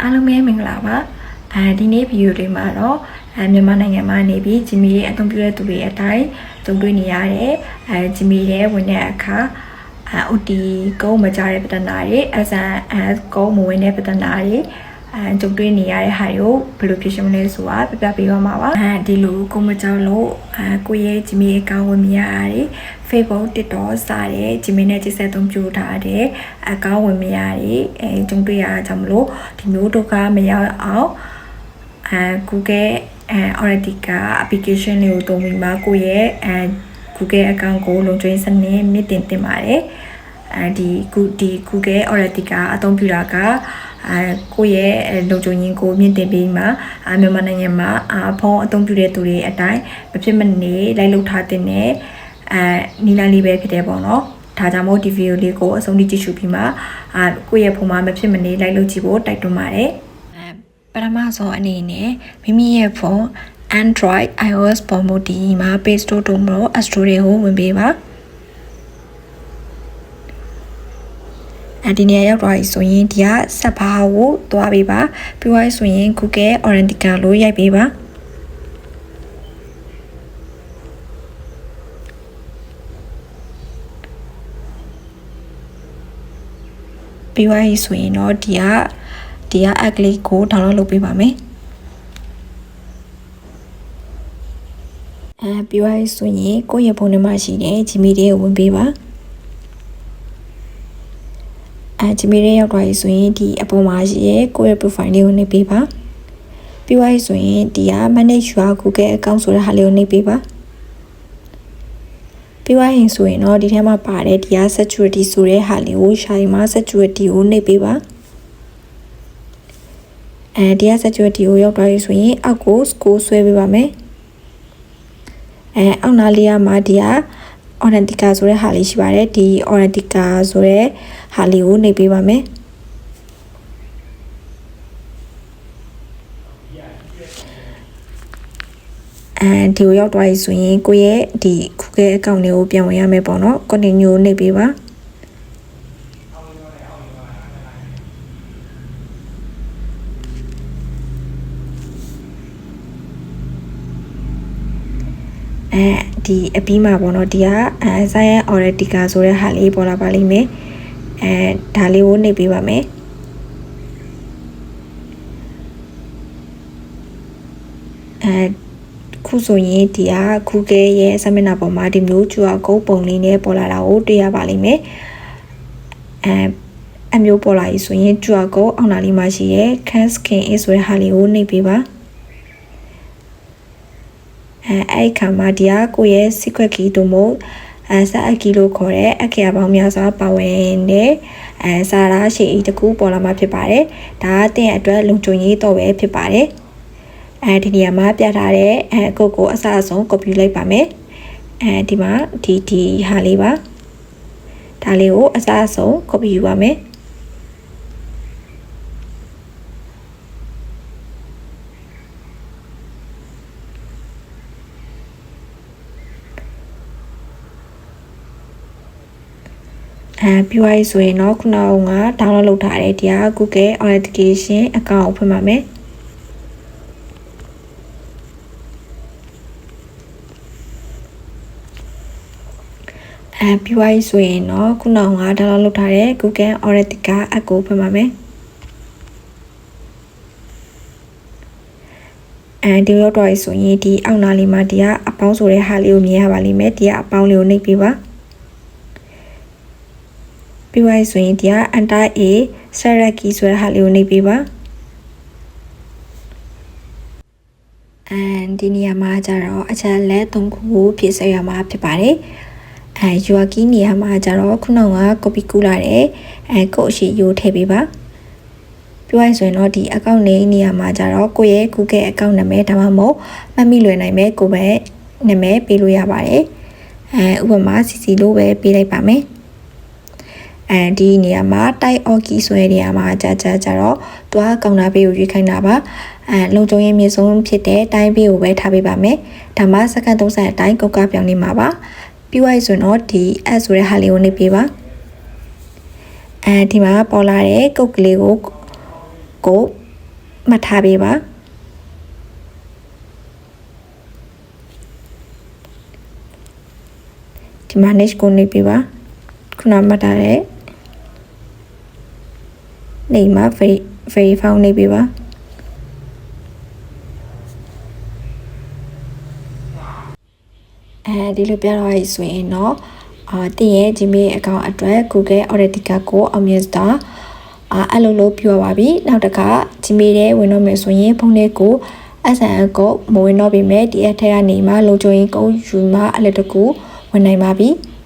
အားလုံးပဲမင်္ဂလာပါအဲဒီနေ့ဗီဒီယိုလေးမှာတော့အဲမြန်မာနိုင်ငံမှာနေပြီးဂျီမီရဲ့အသုံးပြုတဲ့သူတွေအတိုင်းကြုံတွေ့နေရတဲ့အဲဂျီမီရဲ့ဝင်တဲ့အခါအဲ OT ကုန်းမကြတဲ့ပဒနာတွေ SNS ကုန်းမဝင်တဲ့ပဒနာတွေ အဲကြုံတွေ့နေရတဲ့ဟာကိုဘယ်လိုဖြစ်ရှင်းမလဲဆိုတာပြပြပေးပါမှာပါအဲဒီလိုကုန်းမကြောက်လို့အဲကိုယ့်ရဲ့ဂျီမီအကောင့်ဝင်မရတာတွေ Facebook TikTok စတဲ့ဂျီမီနဲ့จิตဆက်သုံးပြထားတဲ့အကောင့်ဝင်မရတွေအဲကြုံတွေ့ရတာကြောင့်မလို့ဒီမျိုးဒုက္ခမရောက်အောင်အဲ Google အဲ Auditica application လေးကိုသုံးပြီးမှကိုယ့်ရဲ့အဲ Google account ကိုလုံခြုံရေးစနစ်မြင့်တင်တင်ပါတယ် အဲဒီခုဒီ Google Auditica အသုံးပြုတာကအဲကိုယ့်ရဲ့လုံခြုံရေးကိုမြင့်တင်ပြီးမှအာမြန်မာနိုင်ငံမှာအာဖုန်းအသုံးပြုတဲ့သူတွေအတိုင်းမဖြစ်မနေလိုက်လုပ်ထားတဲ့နဲ့အဲနီလာလေးပဲဖြစ်တယ်ပေါ့နော်ဒါကြောင့်မို့ဒီဗီဒီယိုလေးကိုအဆုံးထိကြည့်ရှုပြီးမှအာကိုယ့်ရဲ့ဖုန်းမှာမဖြစ်မနေလိုက်လုပ်ကြည့်ဖို့တိုက်တွန်းပါတယ်အဲပထမဆုံးအနေနဲ့မိမိရဲ့ဖုန်း Android iOS ပေါ်မူဒီမှာ Play Store တို့မလို့ App Store တွေကိုဝင်ပေးပါ ဒီနေရာရောက်သွားပြီဆိုရင်ဒီကဆက်ဘာကိုသွားပေးပါပြီးသွားပြီဆိုရင် Google Authenticator လို့ရိုက်ပေးပါပြီးသွားပြီဆိုရင်တော့ဒီကဒီက app လေးကို download လုပ်ပေးပါမယ်အဲပြီးသွားပြီဆိုရင်ကိုယ့်ရဲ့ဖုန်းထဲမှာရှိတဲ့ Gmail တွေကိုဝင်ပေးပါ အဲ Gmail တွေရောက်သွားပြီဆိုရင်ဒီအပေါ်မှာရှိရဲ့ကိုယ့်ရဲ့ profile လေးကိုနှိပ်ပေးပါပြီးသွားပြီဆိုရင်ဒီက manage your Google account ဆိုတဲ့ဟာလေးကိုနှိပ်ပေးပါပြီးသွားရင်ဆိုရင်တော့ဒီထဲမှာပါတဲ့ဒီက security ဆိုတဲ့ဟာလေးကိုရှာရင်မှာ security ကိုနှိပ်ပေးပါအဲဒီက security ကိုရောက်သွားပြီဆိုရင်အောက်ကို score ဆွဲပေးပါမယ်အဲအောက်နားလေးကမှဒီက Authenticator ဆိုတဲ့ဟာလေးရှိပါတယ်ဒီ Authenticator ဆိုတဲ့ဟာလေးကိုနှိပ်ပေးပါမယ်အဲဒီကိုရောက်သွားပြီဆိုရင်ကိုယ့်ရဲ့ဒီ Google account လေးကိုပြန်ဝင်ရမယ်ပေါ့နော် continue နှိပ်ပေးပါ အဲဒီအပြီးမှာပေါ့နော်ဒီကအဲ Science Auditica ဆိုတဲ့ဟာလေးပေါ်လာပါလိမ့်မယ်အဲဒါလေးကိုနှိပ်ပေးပါမယ်အဲခုဆိုရင်ဒီက Google ရဲ့ seminar ပေါ်မှာဒီမျိုး QR code ပုံလေးနဲ့ပေါ်လာတာကိုတွေ့ရပါလိမ့်မယ်အဲအမျိုးပေါ်လာပြီဆိုရင် QR code အောက်နားလေးမှာရှိရဲ့ Can Scan In ဆိုတဲ့ဟာလေးကိုနှိပ်ပေးပါ အဲအဲ့ခါမှာဒီကကိုယ့်ရဲ့ secret key တို့မို့အဲစာအကီလို့ခေါ်တဲ့အခေအပေါင်းများစွာပါဝင်တဲ့အဲစာရာရှိအီတကူပေါ်လာမှာဖြစ်ပါတယ်။ဒါကတဲ့အတွက်လုံခြုံရေးတော့ပဲဖြစ်ပါတယ်။အဲဒီနေရာမှာပြထားတဲ့အဲကိုကိုအစအဆုံး copy လိုက်ပါမယ်။အဲဒီမှာဒီဒီဟာလေးပါ။ဒါလေးကိုအစအဆုံး copy ယူပါမယ်။ အဲပြီးသွားပြီဆိုရင်တော့ခုနက download လုပ်ထားတဲ့ဒီက Google Authentication account ကိုဖွင့်ပါမယ်အဲပြီးသွားပြီဆိုရင်တော့ခုနက download လုပ်ထားတဲ့ Google Authenticator app ကိုဖွင့်ပါမယ်အဲဒီရောက်တော့ဆိုရင်ဒီအောက်နားလေးမှာဒီကအပေါင်းဆိုတဲ့ဟာလေးကိုမြင်ရပါလိမ့်မယ်ဒီကအပေါင်းလေးကိုနှိပ်ပေးပါ ပြီးသွားဆိုရင်ဒီက enter a select key ဆိုတဲ့ဟာလေးကိုနှိပ်ပေးပါအန်ဒီနေရာမှာကျတော့အချက်လက်၃ခုကိုဖြည့်ဆွဲရမှာဖြစ်ပါတယ်အဲ your key နေရာမှာကျတော့ခုနက copy ကူးလာတဲ့အဲကိုအရှိရိုးထည့်ပေးပါပြောရဆိုရင်တော့ဒီ account လေးနေရာမှာကျတော့ကိုယ့်ရဲ့ Google account နာမည်ဒါမှမဟုတ်မှတ်မိလွယ်နိုင်မဲ့ကိုပဲနာမည်ပေးလို့ရပါတယ်အဲဥပမာ CC လို့ပဲပေးလိုက်ပါမယ် အဲဒီနေရာမှာ type of key ဆိုတဲ့နေရာမှာကြာကြာကြာတော့တွားကောင်တာပေးကိုရွေးခိုင်းတာပါအဲလုံခြုံရေးမြေဆုံးဖြစ်တဲ့တိုင်းပေးကိုပဲထားပေးပါမယ်ဒါမှစက္ကန့်30အတိုင်းကောက်ကပြောင်းနေမှာပါပြီးသွားပြီဆိုတော့ဒီ add ဆိုတဲ့ဟာလေးကိုနှိပ်ပေးပါအဲဒီမှာပေါ်လာတဲ့ကုတ်ကလေးကိုကိုမှတ်ထားပေးပါဒီမှာ niche ကိုနှိပ်ပေးပါခုနမှတ်ထားတဲ့ နေမှာ verify နှိပ်ပေးပါအဲဒီလိုပြတော့ရဆိုရင်တော့အာတင်ရဲ့ Gmail account အတွက် Google Authenticator ကိုအောင်မြင်စွာအာအဲ့လိုလိုပြောပါပြီနောက်တစ်ခါ Gmail ထဲဝင်တော့မယ်ဆိုရင်ဖုန်းလေးကို SNL ကိုမဝင်တော့ပြီမဲ့ဒီအထက်ကနေမှလုံခြုံရေးကုန်းယူမှအလက်တကူဝင်နိုင်ပါပြီ။